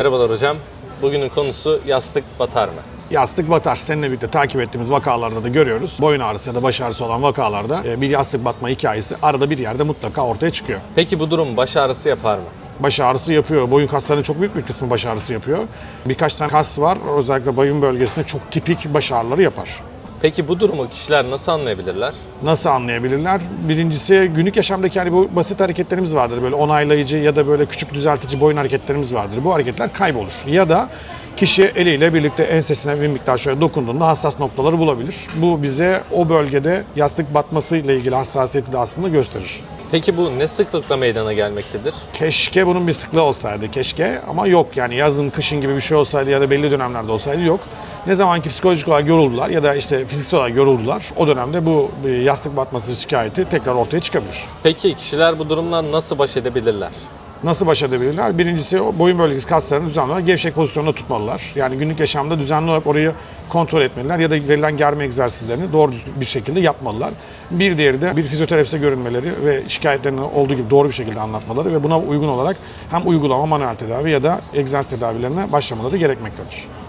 Merhabalar hocam. Bugünün konusu yastık batar mı? Yastık batar. Seninle birlikte takip ettiğimiz vakalarda da görüyoruz. Boyun ağrısı ya da baş ağrısı olan vakalarda e, bir yastık batma hikayesi arada bir yerde mutlaka ortaya çıkıyor. Peki bu durum baş ağrısı yapar mı? Baş ağrısı yapıyor. Boyun kaslarının çok büyük bir kısmı baş ağrısı yapıyor. Birkaç tane kas var. Özellikle boyun bölgesinde çok tipik baş ağrıları yapar. Peki bu durumu kişiler nasıl anlayabilirler? Nasıl anlayabilirler? Birincisi günlük yaşamdaki hani bu basit hareketlerimiz vardır. Böyle onaylayıcı ya da böyle küçük düzeltici boyun hareketlerimiz vardır. Bu hareketler kaybolur. Ya da kişi eliyle birlikte ensesine bir miktar şöyle dokunduğunda hassas noktaları bulabilir. Bu bize o bölgede yastık batması ile ilgili hassasiyeti de aslında gösterir. Peki bu ne sıklıkla meydana gelmektedir? Keşke bunun bir sıklığı olsaydı keşke ama yok yani yazın kışın gibi bir şey olsaydı ya da belli dönemlerde olsaydı yok. Ne zaman ki psikolojik olarak yoruldular ya da işte fiziksel olarak yoruldular o dönemde bu e, yastık batması şikayeti tekrar ortaya çıkabilir. Peki kişiler bu durumla nasıl baş edebilirler? Nasıl baş edebilirler? Birincisi boyun bölgesi kaslarını düzenli olarak gevşek pozisyonda tutmalılar. Yani günlük yaşamda düzenli olarak orayı kontrol etmeliler ya da verilen germe egzersizlerini doğru bir şekilde yapmalılar. Bir diğeri de bir fizyoterapiste görünmeleri ve şikayetlerini olduğu gibi doğru bir şekilde anlatmaları ve buna uygun olarak hem uygulama manuel tedavi ya da egzersiz tedavilerine başlamaları gerekmektedir.